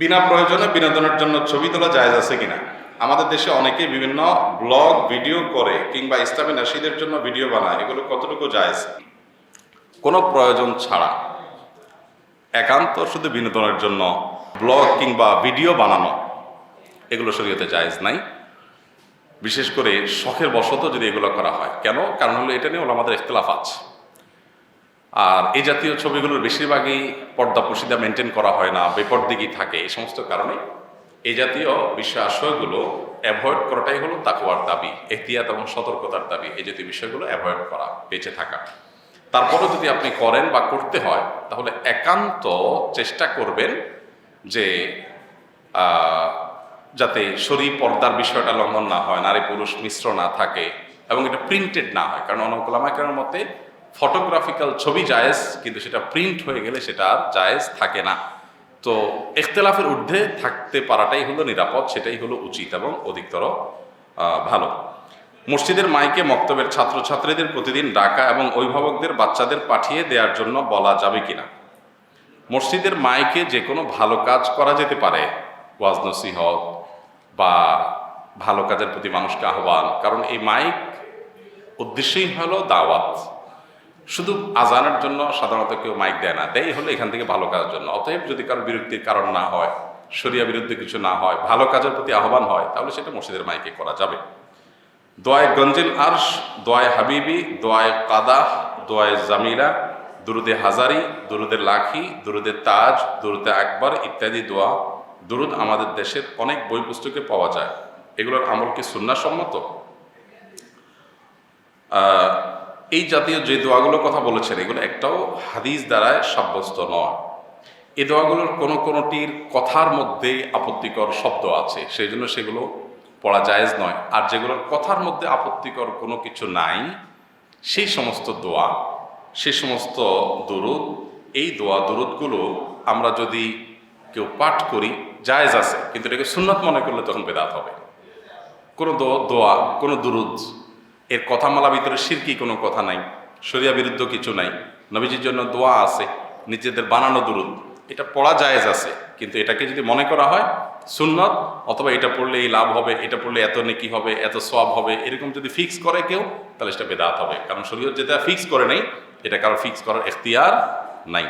বিনা প্রয়োজনে বিনোদনের জন্য ছবি তোলা জায়েজ আছে কিনা? আমাদের দেশে অনেকে বিভিন্ন ব্লগ, ভিডিও করে কিংবা ইসলামী নাসিদের জন্য ভিডিও বানায়। এগুলো কতটুকু জায়জ? কোনো প্রয়োজন ছাড়া। একান্ত শুধু বিনোদনের জন্য ব্লগ কিংবা ভিডিও বানানো, এগুলো শরীয়তে জায়েজ নাই। বিশেষ করে শখের বশত যদি এগুলো করা হয়। কেন? কারণ হলো এটা নিয়ে ওলা আমাদের ইখতলাফ আছে। আর এই জাতীয় ছবিগুলোর বেশিরভাগই পর্দা পুশিদা মেনটেন করা হয় না বেপরদিকই থাকে, এই সমস্ত কারণে এই জাতীয় বিষয় বিষয়াশয়গুলো অ্যাভয়েড করাটাই হলো তাকুয়ার দাবি, এহতিয়াত এবং সতর্কতার দাবি, এই জাতীয় বিষয়গুলো অ্যাভয়েড করা, বেঁচে থাকা। তারপরে যদি আপনি করেন বা করতে হয়, তাহলে একান্ত চেষ্টা করবেন যে যাতে শরীর পর্দার বিষয়টা লঙ্ঘন না হয় নারী পুরুষ মিশ্র না থাকে এবং এটা প্রিন্টেড না হয়, কারণ অনকলামাকের মতে ফটোগ্রাফিক্যাল ছবি জায়েজ, কিন্তু সেটা প্রিন্ট হয়ে গেলে সেটা আর জায়েজ থাকে না। তো ইখতলাফের ঊর্ধ্বে থাকতে পারাটাই হলো নিরাপদ, সেটাই হলো উচিত এবং অধিকতর ভালো। মসজিদের মাইকে মক্তবের ছাত্রছাত্রীদের প্রতিদিন ডাকা এবং অভিভাবকদের বাচ্চাদের পাঠিয়ে দেওয়ার জন্য বলা যাবে কিনা? মসজিদের মাইকে যে কোনো ভালো কাজ করা যেতে পারে, ওয়াজ নসিহত বা ভালো কাজের প্রতি মানুষকে আহ্বান, কারণ এই মাইক উদ্দেশ্যই হলো দাওয়াত। শুধু আজানের জন্য সাধারণত কেউ মাইক দেয় না দেয় হলে এখান থেকে ভালো কাজের জন্য। অতএব যদি কারও বিরক্তির কারণ না হয়, শরিয়া বিরুদ্ধে কিছু না হয়, ভালো কাজের প্রতি আহ্বান হয়, তাহলে সেটা মসজিদের মাইকে করা যাবে। দোয়ায় গঞ্জিল আর্শ, দোয়ায় হাবিবি, দোয়ায় কাদা দোয়ায় জামিরা দুরুদে হাজারি, দুরুদে লাখি, দুরুদে তাজ, দুরুদে আকবর ইত্যাদি দোয়া, দুরুদ আমাদের দেশের অনেক বই পুস্তকে পাওয়া যায়। এগুলোর আমল কি সুন্নাসম্মত? এই জাতীয় যে দোয়াগুলোর কথা বলেছেন, এগুলো একটাও হাদিস দ্বারায় সাব্যস্ত নয়। এ দোয়াগুলোর কোনো কোনোটির কথার মধ্যে আপত্তিকর শব্দ আছে সেই জন্য সেগুলো পড়া জায়েজ নয়। আর যেগুলোর কথার মধ্যে আপত্তিকর কোনো কিছু নাই, সেই সমস্ত দোয়া সে সমস্ত দরুদ, এই দোয়া দরুদগুলো আমরা যদি কেউ পাঠ করি, জায়েজ আছে, কিন্তু এটাকে সুন্নত মনে করলে তখন বেদাত হবে। কোনো দোয়া, কোনো দুরুদ এর কথামালা ভিতরে সিরকি কোনো কথা নাই, শরিয়া বিরুদ্ধ কিছু নাই। নবীজির জন্য দোয়া আছে, নিজেদের বানানো দুরুদ। এটা পড়া জায়েজ আছে, কিন্তু এটাকে যদি মনে করা হয়, সুন্নত, অথবা এটা পড়লে এই লাভ হবে, এটা পড়লে এত নেকি হবে, এত সব হবে, এরকম যদি ফিক্স করে কেউ, তাহলে সেটা বেদাত হবে। কারণ শরীয়ত যেটা ফিক্স করে নেই, এটা কারও ফিক্স করার এখতিয়ার নাই।